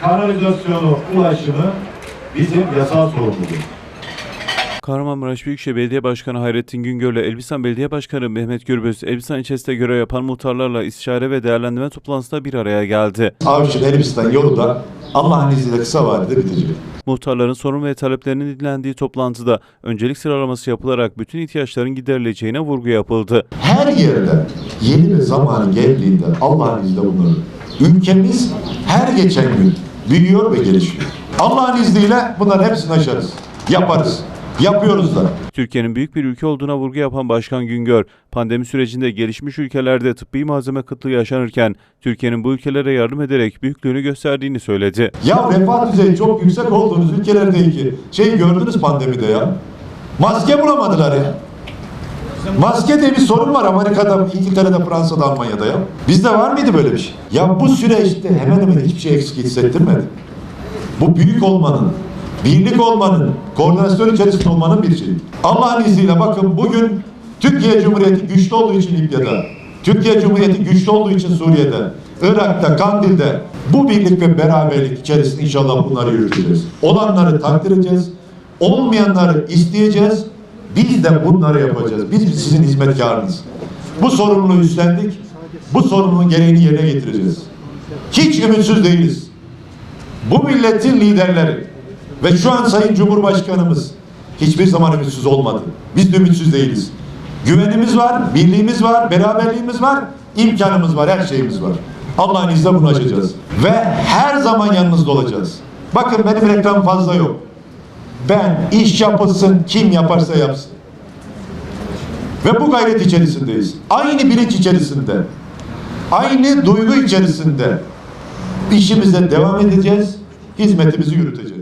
kanalizasyonu, ulaşımı bizim yasal sorumluluğumuz. Kahramanmaraş Büyükşehir Belediye Başkanı Hayrettin Güngör ile Elbistan Belediye Başkanı Mehmet Gürbüz, Elbistan ilçesinde görev yapan muhtarlarla istişare ve değerlendirme toplantısında bir araya geldi. Avşin Elbistan yolu da Allah'ın izniyle kısa vadede bitecek. Muhtarların sorun ve taleplerinin dinlendiği toplantıda öncelik sıralaması yapılarak bütün ihtiyaçların giderileceğine vurgu yapıldı. Her yerde yeni bir zamanı geldiğinde Allah'ın izniyle bunları. Ülkemiz her geçen gün büyüyor ve gelişiyor. Allah'ın izniyle bunların hepsini aşarız. Yaparız. Yapıyoruz da. Türkiye'nin büyük bir ülke olduğuna vurgu yapan Başkan Güngör, pandemi sürecinde gelişmiş ülkelerde tıbbi malzeme kıtlığı yaşanırken Türkiye'nin bu ülkelere yardım ederek büyüklüğünü gösterdiğini söyledi. Ya refah düzeyi çok yüksek olduğunuz ülkelerdeki şey gördünüz pandemide ya. Maske bulamadılar ya. Maske diye bir sorun var Amerika'da, İngiltere'de, Fransa'da, Almanya'da ya. Bizde var mıydı böyle bir şey? Ya bu süreçte hemen hemen hiçbir şey eksik hissettirmedi. Bu büyük olmanın, birlik olmanın, koordinasyon içerisinde olmanın bir şeyi. Allah'ın izniyle bakın bugün Türkiye Cumhuriyeti güçlü olduğu için Libya'da, Türkiye Cumhuriyeti güçlü olduğu için Suriye'de, Irak'ta, Kandil'de bu birlik ve beraberlik içerisinde inşallah bunları yürüteceğiz. Olanları takdir edeceğiz, olmayanları isteyeceğiz, biz de bunları yapacağız. Biz sizin hizmetkarınız. Bu sorumluluğu üstlendik, bu sorumluluğun gereğini yerine getireceğiz. Hiç ümitsiz değiliz. Bu milletin liderleri ve şu an Sayın Cumhurbaşkanımız hiçbir zaman ümitsiz olmadı. Biz de ümitsiz değiliz. Güvenimiz var, birliğimiz var, beraberliğimiz var, imkanımız var, her şeyimiz var. Allah'ın izniyle bunu aşacağız. Ve her zaman yanınızda olacağız. Bakın benim reklam fazla yok. Ben iş yapılsın, kim yaparsa yapsın. Ve bu gayret içerisindeyiz. Aynı bilinç içerisinde, aynı duygu içerisinde işimize devam edeceğiz, hizmetimizi yürüteceğiz.